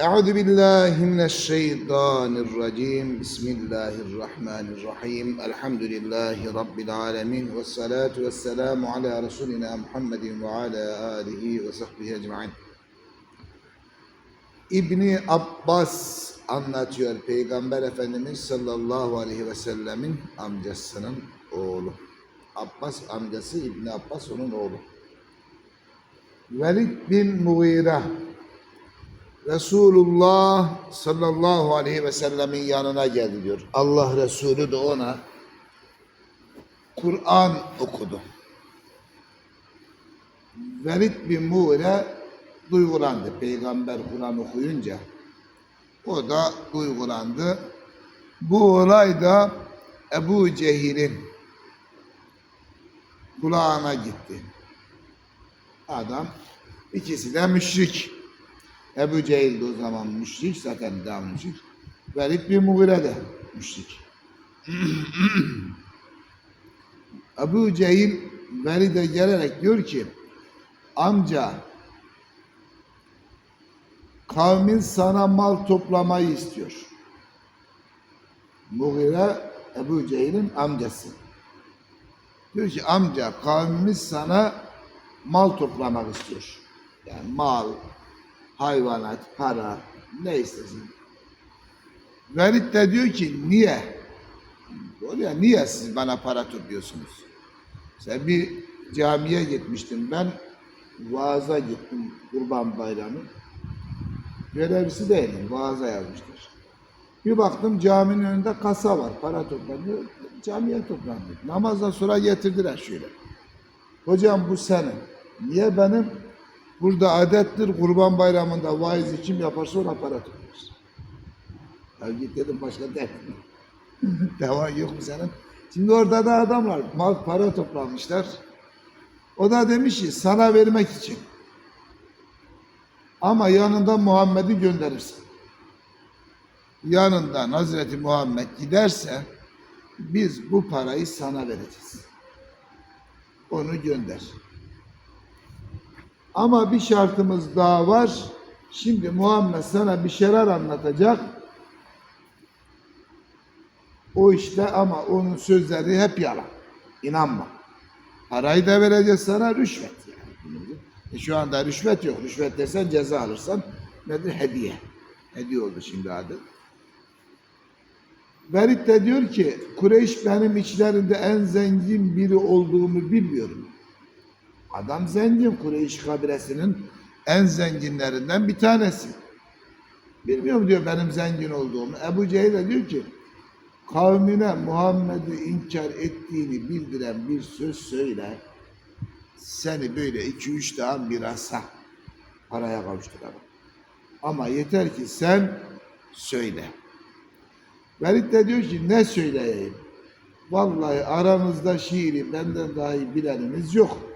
أعوذ بالله من الشيطان الرجيم بسم الله الرحمن الرحيم الحمد لله رب العالمين والصلاة والسلام على رسولنا محمد وعلى آله وصحبه أجمعين İbni Abbas anlatıyor Peygamber Efendimiz sallallahu aleyhi ve sellemin amcasının oğlu. Abbas amcası İbni Abbas onun oğlu. Velid bin Mughire Resulullah sallallahu aleyhi ve sellemin yanına geldi diyor. Allah Resulü de ona Kur'an okudu. Velid bin Mughire duygulandı. Peygamber Kur'an okuyunca o da duygulandı. Bu olay da Ebu Cehil'in kulağına gitti. Adam ikisi de müşrik. Ebu Cehil de o zaman müşrik, zaten daha müşrik. Velid bin Mughire de müşrik. Ebu Cehil Velid'e gelerek diyor ki amca kavmin sana mal toplamayı istiyor. Mughire Ebu Cehil'in amcası. Diyor ki amca kavmimiz sana mal toplamak istiyor. Yani mal, hayvanat, para ne istesin. Velid de diyor ki niye? Oraya niye siz bana para topluyorsunuz? Sen bir camiye gitmiştim ben. Vaaza gittim Kurban Bayramı. Görevlisi değilim. Vaaza yazmışlar. Bir baktım caminin önünde kasa var. Para toplanıyor. Camiye toplanıyor. Namazdan sonra getirdiler şöyle. Hocam bu senin. Niye benim? Burada adettir kurban bayramında vaizi kim yaparsa ona para topluyoruz. Ya git dedim başka dert? Deva yok mu senin? Şimdi orada da adamlar mal para toplamışlar. O da demiş ki sana vermek için. Ama yanında Muhammed'i gönderirsin. Yanından Hazreti Muhammed giderse biz bu parayı sana vereceğiz. Onu gönder. Ama bir şartımız daha var. Şimdi Muhammed sana bir şeyler anlatacak. O işte ama onun sözleri hep yalan. İnanma. Parayı da vereceğiz sana rüşvet yani. E şu anda rüşvet yok. Rüşvet desen ceza alırsan nedir? Hediye. Hediye oldu şimdi adı. Velid de diyor ki Kureyş benim içlerinde en zengin biri olduğumu bilmiyorum. Adam zengin Kureyş kabilesinin en zenginlerinden bir tanesi. Bilmiyorum diyor benim zengin olduğumu. Ebu Cehil de diyor ki kavmine Muhammed'i inkar ettiğini bildiren bir söz söyle. Seni böyle iki üç daha mirasa paraya kavuşturalım. Ama yeter ki sen söyle. Velid de diyor ki ne söyleyeyim? Vallahi aranızda şiiri benden daha iyi bileniniz yok.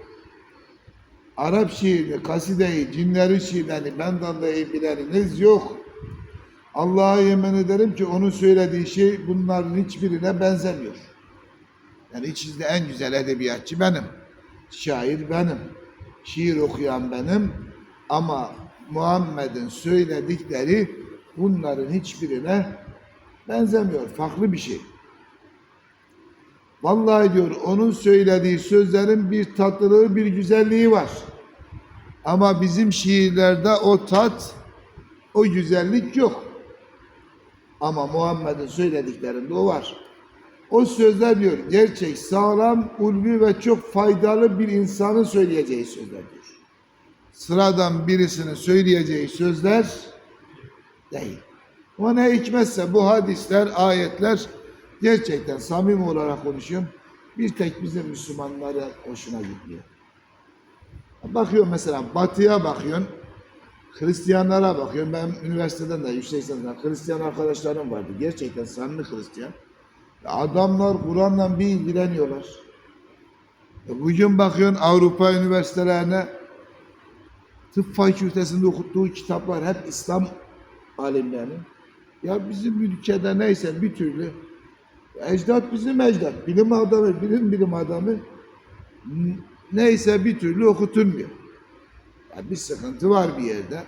Arap şiirini, kasideyi, cinlerin şiirlerini benden daha iyi bileniniz yok. Allah'a yemin ederim ki onun söylediği şey bunların hiçbirine benzemiyor. Yani içinizde en güzel edebiyatçı benim. Şair benim. Şiir okuyan benim. Ama Muhammed'in söyledikleri bunların hiçbirine benzemiyor. Farklı bir şey. Vallahi diyor onun söylediği sözlerin bir tatlılığı, bir güzelliği var. Ama bizim şiirlerde o tat, o güzellik yok. Ama Muhammed'in söylediklerinde o var. O sözler diyor gerçek, sağlam, ulvi ve çok faydalı bir insanın söyleyeceği sözler. Sıradan birisinin söyleyeceği sözler değil. O ne hikmetse bu hadisler, ayetler gerçekten samimi olarak konuşuyorum. Bir tek bizim Müslümanlara hoşuna gitmiyor. Bakıyorum mesela batıya bakıyorsun. Hristiyanlara bakıyorum. Ben üniversiteden de yüksek lisansdan Hristiyan arkadaşlarım vardı. Gerçekten samimi Hristiyan. Adamlar Kur'an'la bir ilgileniyorlar. E Bugün bakıyorsun Avrupa üniversitelerine tıp fakültesinde okuttuğu kitaplar hep İslam alimlerinin. Ya bizim ülkede neyse bir türlü ecdat bizim ecdat. Bilim adamı, bilim bilim adamı neyse bir türlü okutulmuyor. Ya bir sıkıntı var bir yerde.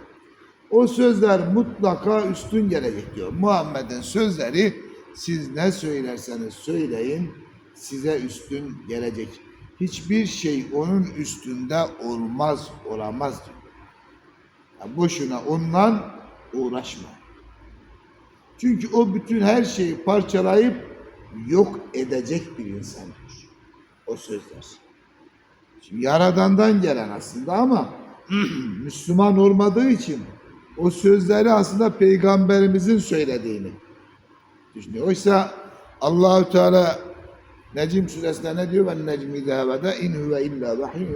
O sözler mutlaka üstün gelecek diyor. Muhammed'in sözleri siz ne söylerseniz söyleyin size üstün gelecek. Hiçbir şey onun üstünde olmaz, olamaz diyor. Ya boşuna ondan uğraşma. Çünkü o bütün her şeyi parçalayıp yok edecek bir insandır. O sözler. Şimdi Yaradan'dan gelen aslında ama Müslüman olmadığı için o sözleri aslında peygamberimizin söylediğini düşünüyor. Oysa Allahü Teala Necim suresinde ne diyor? Ben necmi zehevede in huve illa vahiy.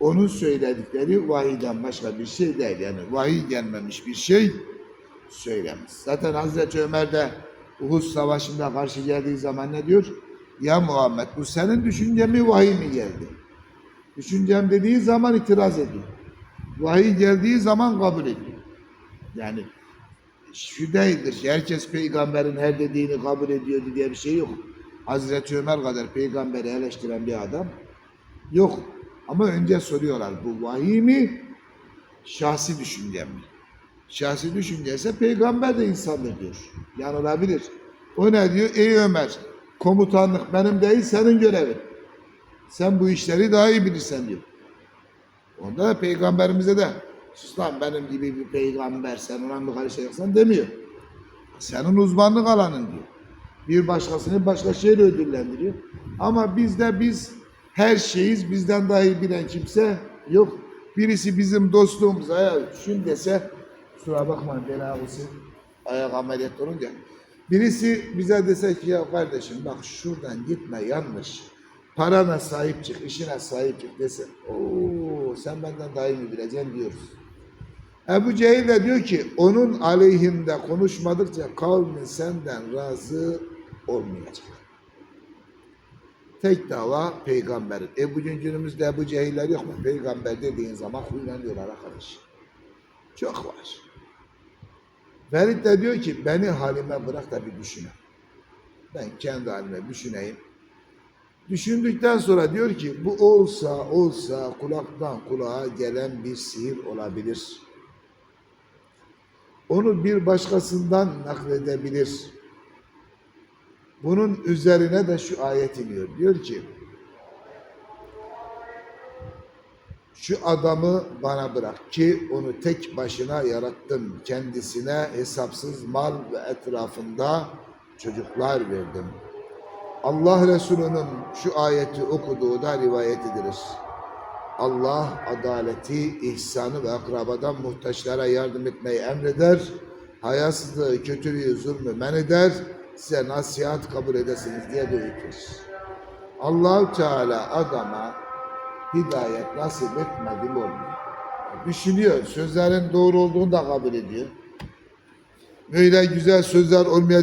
Onun söyledikleri vahiyden başka bir şey değil. Yani vahiy gelmemiş bir şey söylemez. Zaten Hazreti Ömer de Uhud Savaşı'nda karşı geldiği zaman ne diyor? Ya Muhammed bu senin düşüncen mi vahiy mi geldi? Düşüncem dediği zaman itiraz ediyor. Vahiy geldiği zaman kabul ediyor. Yani şu değildir. Herkes peygamberin her dediğini kabul ediyordu diye bir şey yok. Hazreti Ömer kadar peygamberi eleştiren bir adam yok. Ama önce soruyorlar bu vahiy mi? Şahsi düşüncem mi? Şahsi düşünce ise peygamber de insandır diyor. Yanılabilir. O ne diyor? Ey Ömer komutanlık benim değil senin görevin. Sen bu işleri daha iyi bilirsen diyor. Onda da peygamberimize de sus lan benim gibi bir peygamber sen ona mı karışacaksın demiyor. Senin uzmanlık alanın diyor. Bir başkasını başka şeyle ödüllendiriyor. Ama bizde biz her şeyiz. Bizden daha iyi bilen kimse yok. Birisi bizim dostluğumuza ya şun dese kusura bakmayın beni ağrısı ayak ameliyat olunca. Birisi bize dese ki ya kardeşim bak şuradan gitme yanlış. Parana sahip çık, işine sahip çık dese. Oo sen benden daha iyi mi bileceksin diyoruz. Ebu Cehil de diyor ki onun aleyhinde konuşmadıkça kavmin senden razı olmayacak. Tek dava peygamberin. E bugün günümüzde Ebu Cehiller yok mu? Peygamber dediğin zaman huylanıyorlar arkadaş. Çok var. Velid de diyor ki beni halime bırak da bir düşünün. Ben kendi halime düşüneyim. Düşündükten sonra diyor ki bu olsa olsa kulaktan kulağa gelen bir sihir olabilir. Onu bir başkasından nakledebilir. Bunun üzerine de şu ayet iniyor. Diyor ki şu adamı bana bırak ki onu tek başına yarattım. Kendisine hesapsız mal ve etrafında çocuklar verdim. Allah Resulü'nün şu ayeti okuduğu da rivayet edilir. Allah adaleti, ihsanı ve akrabadan muhtaçlara yardım etmeyi emreder. Hayasızlığı, kötülüğü, zulmü men eder. Size nasihat kabul edesiniz diye de öğütür. allah Teala adama hidayet nasip etmedi mi olmuyor. Düşünüyor, sözlerin doğru olduğunu da kabul ediyor. Böyle güzel sözler olmayacak.